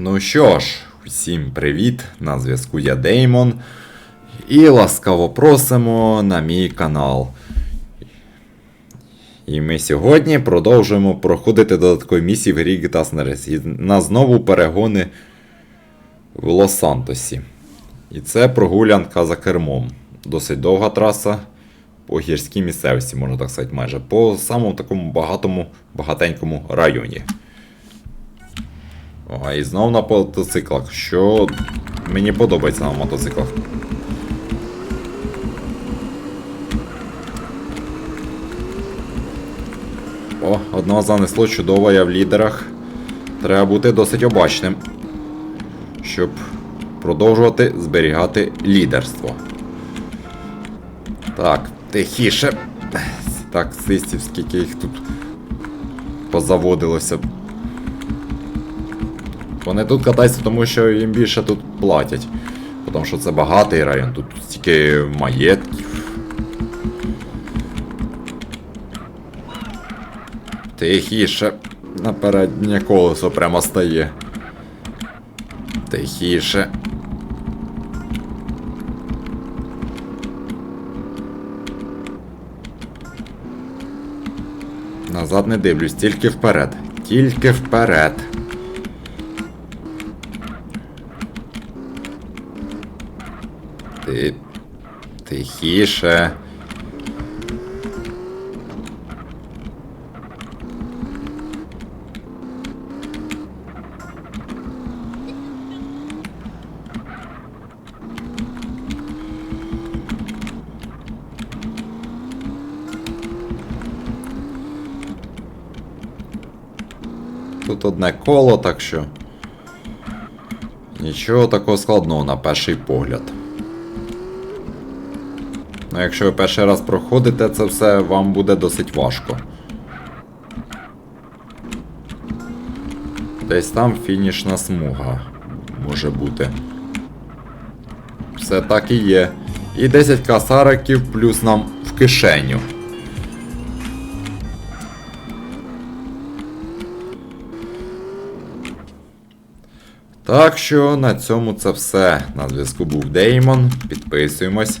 Ну що ж, всім привіт! На зв'язку я Деймон. І ласкаво просимо на мій канал. І ми сьогодні продовжуємо проходити додаткові місії в грі San І на знову перегони в Лос-Сантосі. І це прогулянка за кермом. Досить довга траса по гірській місцевості, можна так сказати, майже. По самому такому багатому, багатенькому районі. О, і знов на мотоциклах, що мені подобається на мотоциклах. О, одного занесло чудово, я в лідерах. Треба бути досить обачним, щоб продовжувати зберігати лідерство. Так, тихіше. Так, систів, скільки їх тут позаводилося. Вони тут катаються, тому що їм більше тут платять. Тому що це багатий район, тут стільки маєтків. Тихіше. На переднє колесо прямо стає. Тихіше. Назад не дивлюсь, тільки вперед. Тільки вперед. Ти. Тихіше. Тут одне коло, так що. Нічого такого складного на перший погляд. Ну, якщо ви перший раз проходите це все, вам буде досить важко. Десь там фінішна смуга може бути. Все так і є. І 10 касариків плюс нам в кишеню. Так що на цьому це все. На зв'язку був Деймон. Підписуємось,